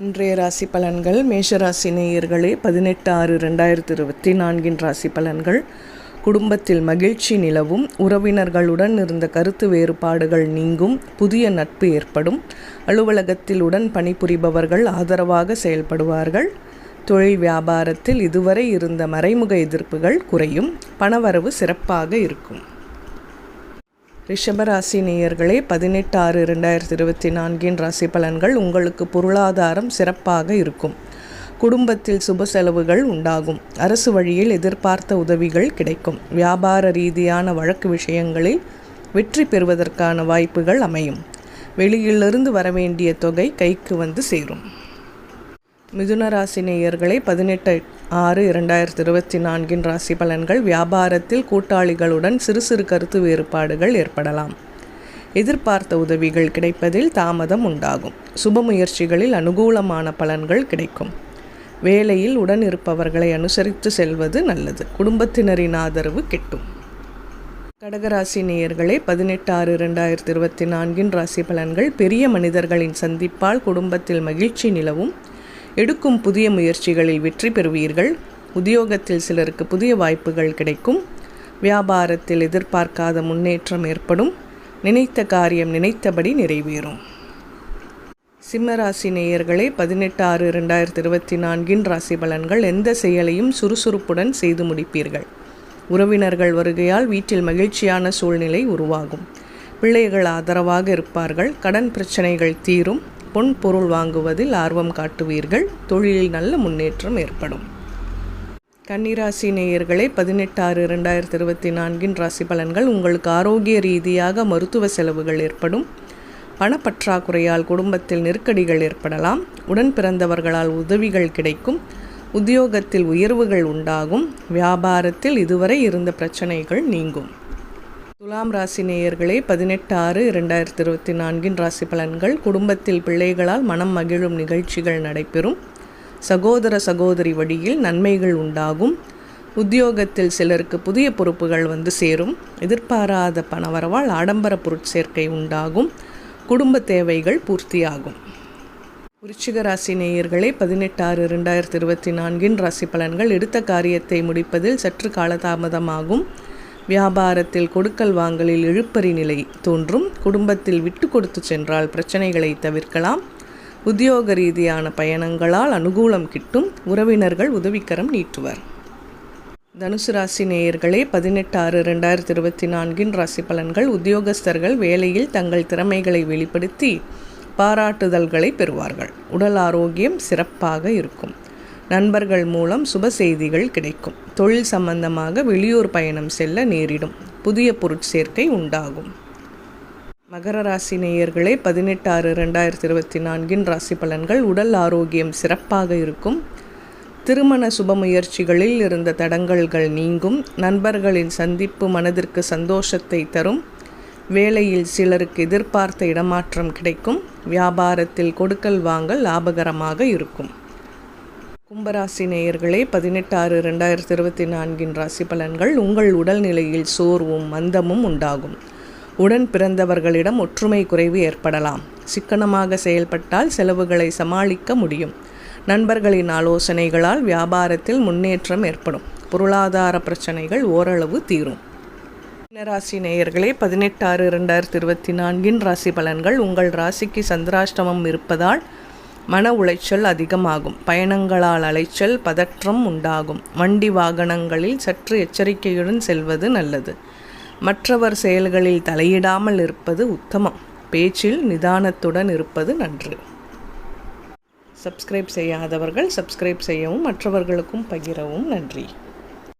இன்றைய ராசி பலன்கள் மேஷராசி நேயர்களே பதினெட்டு ஆறு ரெண்டாயிரத்தி இருபத்தி நான்கின் ராசி பலன்கள். குடும்பத்தில் மகிழ்ச்சி நிலவும் உறவினர்களுடன் இருந்த கருத்து வேறுபாடுகள் நீங்கும் புதிய நட்பு ஏற்படும் அலுவலகத்தில் உடன் பணிபுரிபவர்கள் ஆதரவாக செயல்படுவார்கள். தொழில் வியாபாரத்தில் இதுவரை இருந்த மறைமுக எதிர்ப்புகள் குறையும் பணவரவு சிறப்பாக இருக்கும். ரிஷபராசி நேயர்களே பதினெட்டு ஆறு ரெண்டாயிரத்தி இருபத்தி நான்கின் ராசி பலன்கள் உங்களுக்கு பொருளாதாரம் சிறப்பாக இருக்கும். குடும்பத்தில் சுப செலவுகள் உண்டாகும். அரசு வழியில் எதிர்பார்த்த உதவிகள் கிடைக்கும். வியாபார ரீதியான வழக்கு விஷயங்களில் வெற்றி பெறுவதற்கான வாய்ப்புகள் அமையும். வெளியிலிருந்து வரவேண்டிய தொகை கைக்கு வந்து சேரும். மிதுன ராசி நேயர்களை பதினெட்டு ஆறு இரண்டாயிரத்தி இருபத்தி நான்கின் ராசி பலன்கள் வியாபாரத்தில் கூட்டாளிகளுடன் சிறு சிறு கருத்து வேறுபாடுகள் ஏற்படலாம். எதிர்பார்த்த உதவிகள் கிடைப்பதில் தாமதம் உண்டாகும். சுப முயற்சிகளில் அனுகூலமான பலன்கள் கிடைக்கும். வேலையில் உடன் இருப்பவர்களை அனுசரித்து செல்வது நல்லது. குடும்பத்தினரின் ஆதரவு கிட்டும். கடகராசி நேயர்களே பதினெட்டு ஆறு இரண்டாயிரத்தி இருபத்தி நான்கின் ராசி பலன்கள் பெரிய மனிதர்களின் சந்திப்பால் குடும்பத்தில் மகிழ்ச்சி நிலவும். எடுக்கும் புதிய முயற்சிகளில் வெற்றி பெறுவீர்கள். உத்தியோகத்தில் சிலருக்கு புதிய வாய்ப்புகள் கிடைக்கும். வியாபாரத்தில் எதிர்பார்க்காத முன்னேற்றம் ஏற்படும். நினைத்த காரியம் நினைத்தபடி நிறைவேறும். சிம்மராசி நேயர்களே பதினெட்டு ஆறு ரெண்டாயிரத்தி இருபத்தி நான்கின் ராசி பலன்கள் எந்த செயலையும் சுறுசுறுப்புடன் செய்து முடிப்பீர்கள். உறவினர்கள் வருகையால் வீட்டில் மகிழ்ச்சியான சூழ்நிலை உருவாகும். பிள்ளைகள் ஆதரவாக இருப்பார்கள். கடன் பிரச்சனைகள் தீரும். பொன் பொருள் வாங்குவதில் ஆர்வம் காட்டுவீர்கள். தொழிலில் நல்ல முன்னேற்றம் ஏற்படும். கன்னிராசி நேயர்களே பதினெட்டு ஆறு இரண்டாயிரத்தி இருபத்தி நான்கின் ராசி பலன்கள் உங்களுக்கு ஆரோக்கிய ரீதியாக மருத்துவ செலவுகள் ஏற்படும். பணப்பற்றாக்குறையால் குடும்பத்தில் நெருக்கடிகள் ஏற்படலாம். உடன் பிறந்தவர்களால் உதவிகள் கிடைக்கும். உத்தியோகத்தில் உயர்வுகள் உண்டாகும். வியாபாரத்தில் இதுவரை இருந்த பிரச்சனைகள் நீங்கும். துலாம் ராசி நேயர்களே பதினெட்டு ஆறு இரண்டாயிரத்தி இருபத்தி நான்கின் ராசி பலன்கள். குடும்பத்தில் பிள்ளைகளால் மனம் மகிழும் நிகழ்ச்சிகள் நடைபெறும். சகோதர சகோதரி வழியில் நன்மைகள் உண்டாகும். உத்தியோகத்தில் சிலருக்கு புதிய பொறுப்புகள் வந்து சேரும். எதிர்பாராத பணவரவால் ஆடம்பர பொருட்சேர்க்கை உண்டாகும். குடும்ப தேவைகள் பூர்த்தியாகும். விருச்சிக ராசி நேயர்களே பதினெட்டு ஆறு இரண்டாயிரத்தி இருபத்தி நான்கின் ராசி பலன்கள். எடுத்த காரியத்தை முடிப்பதில் சற்று காலதாமதமாகும். வியாபாரத்தில் கொடுக்கல் வாங்கலில் இழுப்பறி நிலை தோன்றும். குடும்பத்தில் விட்டு கொடுத்து சென்றால் பிரச்சனைகளை தவிர்க்கலாம். உத்தியோக ரீதியான பயணங்களால் அனுகூலம் கிட்டும். உறவினர்கள் உதவிக்கரம் நீட்டுவர். தனுசு ராசி நேயர்களே பதினெட்டு ஆறு ரெண்டாயிரத்தி இருபத்தி நான்கின் ராசி பலன்கள் உத்தியோகஸ்தர்கள் வேலையில் தங்கள் திறமைகளை வெளிப்படுத்தி பாராட்டுதல்களை பெறுவார்கள். உடல் ஆரோக்கியம் சிறப்பாக இருக்கும். நண்பர்கள் மூலம் சுப செய்திகள் கிடைக்கும். தொழில் சம்பந்தமாக வெளியூர் பயணம் செல்ல நேரிடும். புதிய பொருட்சேர்க்கை உண்டாகும். மகர ராசி நேயர்களே பதினெட்டு ஆறு ரெண்டாயிரத்தி இருபத்தி நான்கின் ராசி பலன்கள் உடல் ஆரோக்கியம் சிறப்பாக இருக்கும். திருமண சுப முயற்சிகளில் இருந்த தடங்கல்கள் நீங்கும். நண்பர்களின் சந்திப்பு மனதிற்கு சந்தோஷத்தை தரும். வேலையில் சிலருக்கு எதிர்பார்த்த இடமாற்றம் கிடைக்கும். வியாபாரத்தில் கொடுக்கல் வாங்கல் லாபகரமாக இருக்கும். கும்பராசி நேயர்களே பதினெட்டு ஆறு ரெண்டாயிரத்தி இருபத்தி நான்கின் ராசி பலன்கள் உங்கள் உடல்நிலையில் சோர்வும் மந்தமும் உண்டாகும். உடன் பிறந்தவர்களிடம் ஒற்றுமை குறைவு ஏற்படலாம். சிக்கனமாக செயல்பட்டால் செலவுகளை சமாளிக்க முடியும். நண்பர்களின் ஆலோசனைகளால் வியாபாரத்தில் முன்னேற்றம் ஏற்படும். பொருளாதார பிரச்சனைகள் ஓரளவு தீரும். ராசி நேயர்களே பதினெட்டாறு ஆறு ரெண்டாயிரத்தி இருபத்தி நான்கின் ராசி பலன்கள் உங்கள் ராசிக்கு சந்திராஷ்டமம் இருப்பதால் மன உளைச்சல் அதிகமாகும். பயணங்களால் அலைச்சல் பதற்றம் உண்டாகும். வண்டி வாகனங்களில் சற்று எச்சரிக்கையுடன் செல்வது நல்லது. மற்றவர் செயல்களில் தலையிடாமல் இருப்பது உத்தமம். பேச்சில் நிதானத்துடன் இருப்பது நன்று. சப்ஸ்கிரைப் செய்யாதவர்கள் சப்ஸ்கிரைப் செய்யவும் மற்றவர்களுக்கும் பகிரவும் நன்றி.